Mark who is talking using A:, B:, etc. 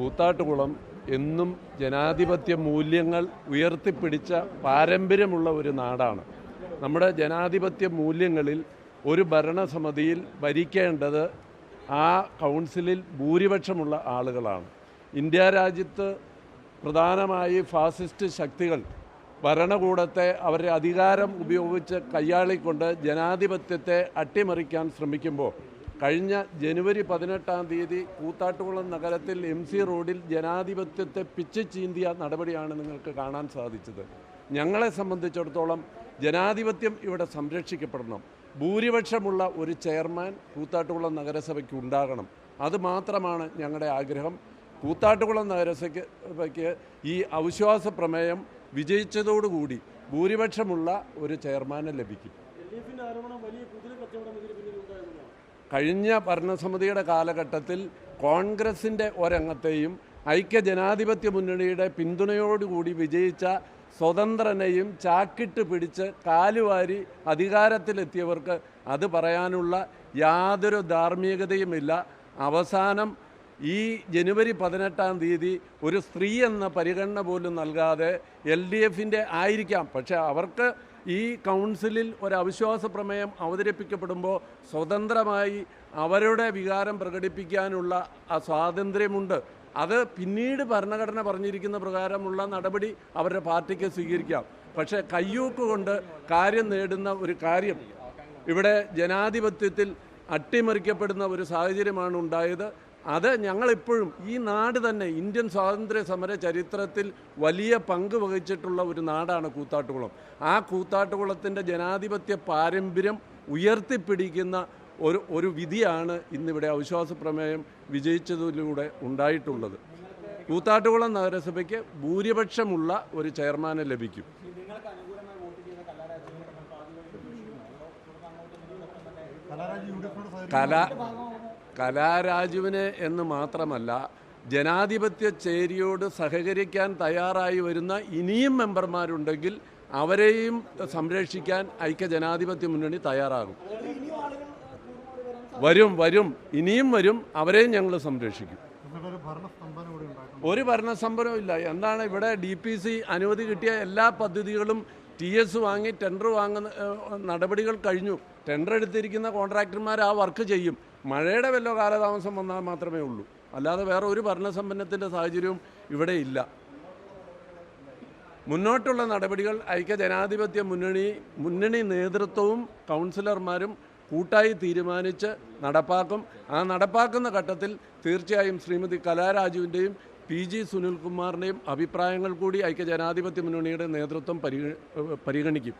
A: കൂത്താട്ടുകുളം എന്നും ജനാധിപത്യ മൂല്യങ്ങൾ ഉയർത്തിപ്പിടിച്ച പാരമ്പര്യമുള്ള ഒരു നാടാണ്. നമ്മുടെ ജനാധിപത്യ മൂല്യങ്ങളിൽ ഒരു ഭരണസമിതിയിൽ ഭരിക്കേണ്ടത് ആ കൗൺസിലിൽ ഭൂരിപക്ഷമുള്ള ആളുകളാണ്. ഇന്ത്യ രാജ്യത്ത് പ്രധാനമായി ഫാസിസ്റ്റ് ശക്തികൾ ഭരണകൂടത്തെ അവരുടെ അധികാരം ഉപയോഗിച്ച് കയ്യാളിക്കൊണ്ട് ജനാധിപത്യത്തെ അട്ടിമറിക്കാൻ ശ്രമിക്കുമ്പോൾ കഴിഞ്ഞ ജനുവരി പതിനെട്ടാം തീയതി കൂത്താട്ടുകുളം നഗരത്തിൽ എം സി റോഡിൽ ജനാധിപത്യത്തെ പിച്ച് ചീന്തിയ നടപടിയാണ് നിങ്ങൾക്ക് കാണാൻ സാധിച്ചത്. ഞങ്ങളെ സംബന്ധിച്ചിടത്തോളം ജനാധിപത്യം ഇവിടെ സംരക്ഷിക്കപ്പെടണം. ഭൂരിപക്ഷമുള്ള ഒരു ചെയർമാൻ കൂത്താട്ടുകുളം നഗരസഭയ്ക്ക് ഉണ്ടാകണം. അത് മാത്രമാണ് ഞങ്ങളുടെ ആഗ്രഹം. കൂത്താട്ടുകുളം നഗരസഭയ്ക്ക് ഈ അവിശ്വാസ പ്രമേയം വിജയിച്ചതോടുകൂടി ഭൂരിപക്ഷമുള്ള ഒരു ചെയർമാനെ ലഭിക്കും.
B: വലിയ
A: കഴിഞ്ഞ ഭരണസമിതിയുടെ കാലഘട്ടത്തിൽ കോൺഗ്രസിന്റെ ഒരംഗത്തെയും ഐക്യ ജനാധിപത്യ മുന്നണിയുടെ പിന്തുണയോടുകൂടി വിജയിച്ച സ്വതന്ത്രനെയും ചാക്കിട്ട് പിടിച്ച് കാലുവാരി അധികാരത്തിലെത്തിയവർക്ക് അത് പറയാനുള്ള യാതൊരു ധാർമ്മികതയുമില്ല. അവസാനം ഈ ജനുവരി പതിനെട്ടാം തീയതി ഒരു സ്ത്രീ എന്ന പരിഗണന പോലും നൽകാതെ എൽ ഡി എഫിന്റെ ആയിരിക്കാം. പക്ഷേ അവർക്ക് ഈ കൗൺസിലിൽ ഒരു അവിശ്വാസ പ്രമേയം അവതരിപ്പിക്കപ്പെടുമ്പോൾ സ്വതന്ത്രമായി അവരുടെ വികാരം പ്രകടിപ്പിക്കാനുള്ള ആ സ്വാതന്ത്ര്യമുണ്ട്. അത് പിന്നീട് ഭരണഘടന പറഞ്ഞിരിക്കുന്ന പ്രകാരമുള്ള നടപടി അവരുടെ പാർട്ടിക്ക് സ്വീകരിക്കാം. പക്ഷേ കയ്യൂക്ക് കൊണ്ട് കാര്യം നേടുന്ന ഒരു കാര്യം ഇവിടെ ജനാധിപത്യത്തിൽ അട്ടിമറിക്കപ്പെടുന്ന ഒരു സാഹചര്യമാണ് ഉണ്ടായത്. അത് ഞങ്ങളിപ്പോഴും ഈ നാട് തന്നെ ഇന്ത്യൻ സ്വാതന്ത്ര്യ സമര ചരിത്രത്തിൽ വലിയ പങ്ക് വഹിച്ചിട്ടുള്ള ഒരു നാടാണ് കൂത്താട്ടുകുളം. ആ കൂത്താട്ടുകുളത്തിന്റെ ജനാധിപത്യ പാരമ്പര്യം ഉയർത്തിപ്പിടിക്കുന്ന ഒരു ഒരു വിധിയാണ് ഇന്നിവിടെ അവിശ്വാസ പ്രമേയം വിജയിച്ചതിലൂടെ ഉണ്ടായിട്ടുള്ളത്. കൂത്താട്ടുകുളം നഗരസഭയ്ക്ക് ഭൂരിപക്ഷമുള്ള ഒരു ചെയർമാനെ ലഭിക്കും. കലാ കലാരാജുവിനെ എന്ന് മാത്രമല്ല ജനാധിപത്യ ചേരിയോട് സഹകരിക്കാൻ തയ്യാറായി വരുന്ന ഇനിയും മെമ്പർമാരുണ്ടെങ്കിൽ അവരെയും സംരക്ഷിക്കാൻ ഐക്യ ജനാധിപത്യ മുന്നണി തയ്യാറാകും. വരും വരും. ഇനിയും വരും. അവരെയും ഞങ്ങൾ സംരക്ഷിക്കും.
C: ഒരു
A: ഭരണസംഭരവും ഇല്ല. എന്താണ് ഇവിടെ ഡി പി സി അനുമതി കിട്ടിയ എല്ലാ പദ്ധതികളും ടി എസ് വാങ്ങി ടെൻഡർ വാങ്ങുന്ന നടപടികൾ കഴിഞ്ഞു. ടെൻഡർ എടുത്തിരിക്കുന്ന കോൺട്രാക്ടർമാർ ആ വർക്ക് ചെയ്യും. മഴയുടെ വല്ല കാലതാമസം വന്നാൽ മാത്രമേ ഉള്ളൂ. അല്ലാതെ വേറെ ഒരു ഭരണസമ്പന്നത്തിന്റെ സാഹചര്യവും ഇവിടെ ഇല്ല. മുന്നോട്ടുള്ള നടപടികൾ ഐക്യ ജനാധിപത്യ മുന്നണി മുന്നണി നേതൃത്വവും കൗൺസിലർമാരും കൂട്ടായി തീരുമാനിച്ച് നടപ്പാക്കും. ആ നടപ്പാക്കുന്ന ഘട്ടത്തിൽ തീർച്ചയായും ശ്രീമതി കലാരാജുവിന്റെയും പി ജി സുനിൽകുമാറിന്റെയും അഭിപ്രായങ്ങൾ കൂടി ഐക്യ ജനാധിപത്യ മുന്നണിയുടെ നേതൃത്വം പരിഗ പരിഗണിക്കും.